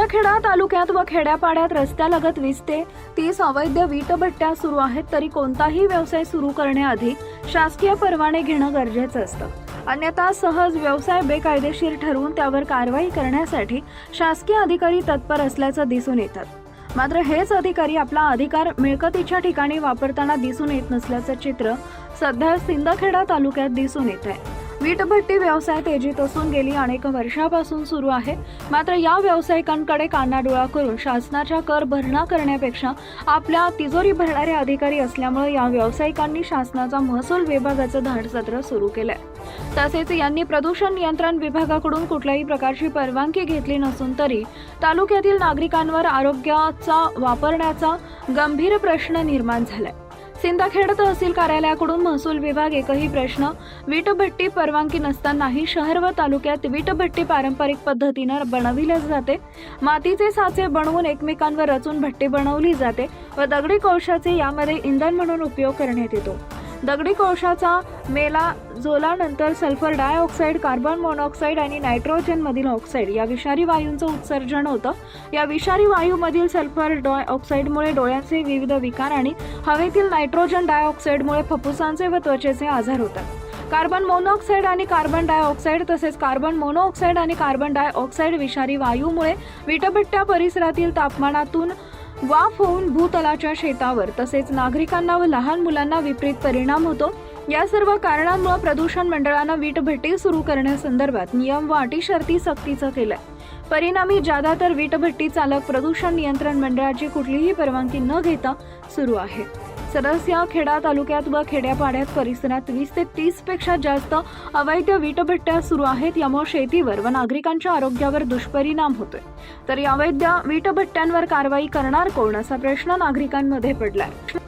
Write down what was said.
सिंदखेडा तालुक्यात व खेड्यापाड्यात रस्त्यालगत वीस ते तीस अवैध वीटभट्ट्या सुरू आहेत तरी कोणताही व्यवसाय सुरू करण्याआधी शासकीय परवाने घेणं गरजेचं असतं. अन्यथा सहज व्यवसाय बेकायदेशीर ठरवून त्यावर कारवाई करण्यासाठी शासकीय अधिकारी तत्पर असल्याचं दिसून येतात मात्र हेच अधिकारी आपला अधिकार मिळकतीच्या ठिकाणी वापरताना दिसून येत नसल्याचं चित्र सध्या सिंदखेडा तालुक्यात दिसून येत आहे वीटभट्टी व्यवसाय तेजीत असून गेली अनेक वर्षापासून सुरू आहे. मात्र या व्यावसायिकांकडे कानाडोळा करून शासनाच्या कर भरणा करण्यापेक्षा आपल्या तिजोरी भरणारे अधिकारी असल्यामुळे या व्यावसायिकांनी शासनाचा महसूल विभागाचं धाडसत्र सुरू केलंय. तसेच यांनी प्रदूषण नियंत्रण विभागाकडून कुठल्याही प्रकारची परवानगी घेतली नसून तरी तालुक्यातील नागरिकांवर आरोग्याचा वापरण्याचा गंभीर प्रश्न निर्माण झालाय. सिंदखेड तहसील कार्यालयाकडून महसूल विभाग एकही प्रश्न वीटभट्टी परवानगी नसतानाही शहर व तालुक्यात वीटभट्टी पारंपरिक पद्धतीनं बनविल्या जाते. मातीचे साचे बनवून एकमेकांवर रचून भट्टी बनवली जाते व दगडी कोळशाचे यामध्ये इंधन म्हणून उपयोग करण्यात येतो. दगडी कोळशाचा मेला झोलानंतर सल्फर डायऑक्साईड कार्बन मोनॉक्साईड आणि नायट्रोजनमधील ऑक्साईड या विषारी वायूंचं उत्सर्जन होतं. या विषारी वायूमधील सल्फर डायऑक्साईडमुळे डोळ्यांचे विविध विकार आणि हवेतील नायट्रोजन डायऑक्साईडमुळे फुफ्फुसांचे व त्वचेचे आजार होतात. कार्बन मोनॉक्साईड आणि कार्बन डायऑक्साईड तसेच कार्बन मोनोऑक्साईड आणि कार्बन डायऑक्साईड विषारी वायूमुळे विटभट्ट्या परिसरातील तापमानातून वाफ होऊन भूतलाच्या शेतावर तसेच नागरिकांना व लहान मुलांना विपरीत परिणाम होतो. या सर्व कारणांमुळे प्रदूषण मंडळानं वीटभट्टी सुरू करण्यासंदर्भात नियम व अटी शर्ती सक्तीचं केलंय. परिणामी ज्यादातर वीटभट्टी चालक प्रदूषण नियंत्रण मंडळाची कुठलीही परवानगी न घेता सुरू आहे. सदस्य खेडा तालुक्यात व खेड्यापाड्यात परिसरात वीस ते तीसपेक्षा जास्त अवैध वीटभट्ट्या सुरू आहेत. यामुळे शेतीवर व नागरिकांच्या आरोग्यावर दुष्परिणाम होतोय. तर या अवैध वीटभट्ट्यांवर कारवाई करणार कोण? असा प्रश्न नागरिकांमध्ये पडलाय.